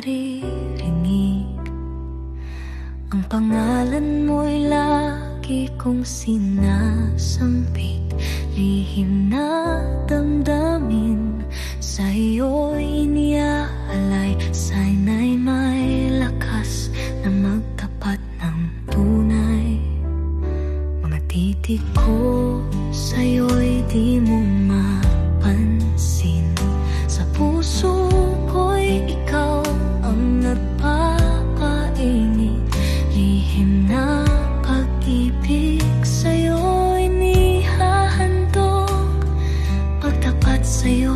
naririnig. Ang pangalan mo'y lagi kong sinasampit Lihim na damdamin sa iyo'y iniaalay Sana'y may lakas na magtapat ng tunay. Mga titig ko sa'yo'y di mo mapansin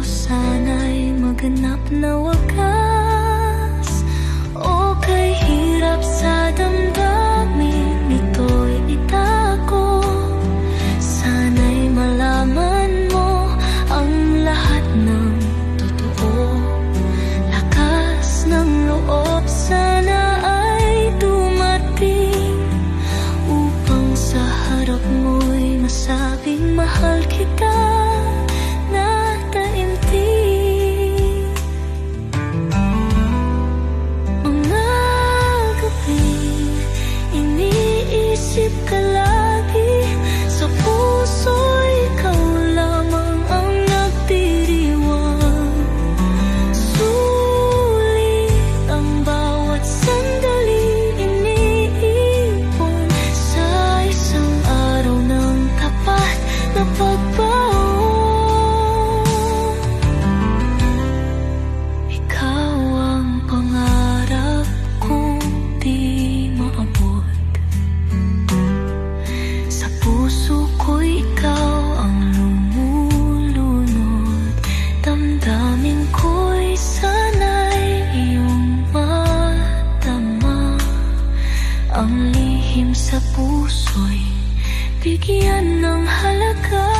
sana'y maganap na wakas. O kay hirap sa damdamin Ito'y itago. Sana'y malaman mo Ang lahat ng totoo. Lakas ng loob Sana ay dumating Upang sa harap mo'y masabing mahal kita sip kalau Ang lihim sa puso'y bigyan ng halaga